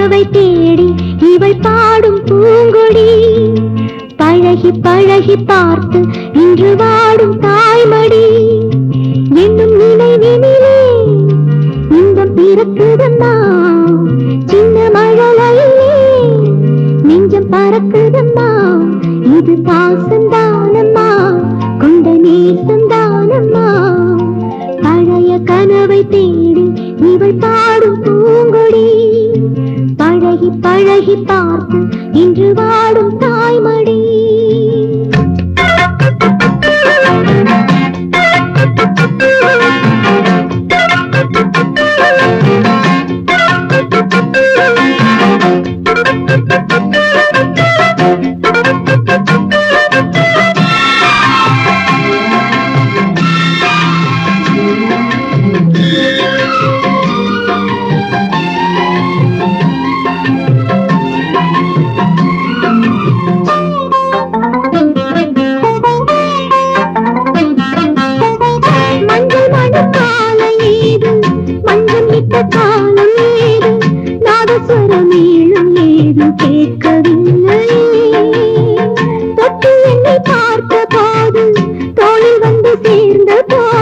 கனவை தேடி இவள் பாடும் பூங்கொடி. பழகி பழகி பார்த்து இன்று வாடும் தாய்மடி. என்னும் நினைவினிலே இன்பம் பிறக்குதம்மா சின்ன மழலையிலே நெஞ்சம் பறக்குதம்மா இது பாசந்தானம்மா கொண்ட நேசந்தானம்மா. பழைய கனவை தேடி இவள் பாடும் பூங்கொடி. பழகி பார்த்து இன்று வாடும் தாய்மடி 不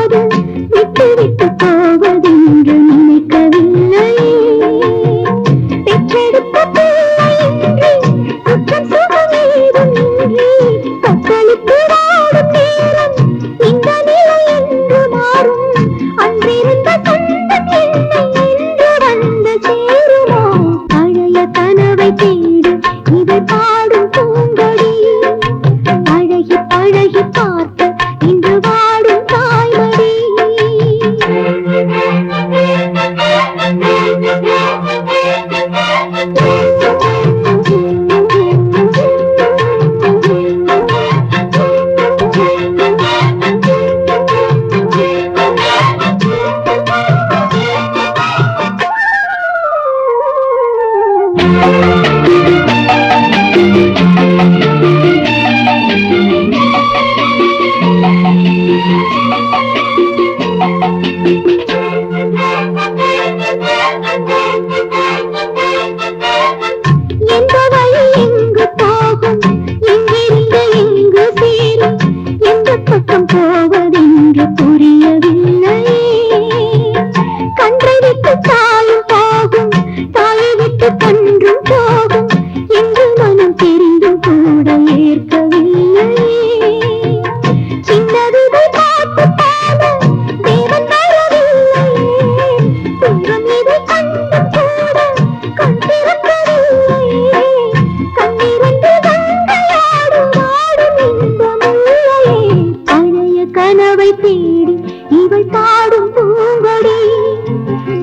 இவள் பாடும் பூங்கொடி.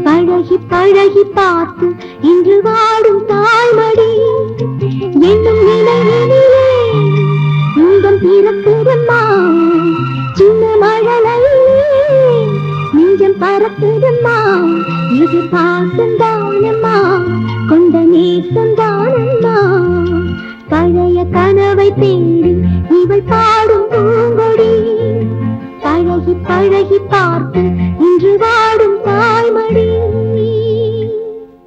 பழகி பழகி பார்த்து இன்று வாடும் தாய்மடி. என்னும் நினைவினிலே இன்பம் பிறக்குதம்மா சின்ன மழலையிலே நெஞ்சம் பறக்குதம்மா இது பாசந்தானம்மா கொண்ட நேசந்தானம்மா பழைய கனவை தேடி இவள் பாடும் அழகி பார்த்து இன்று வாடும் தாய்மடி.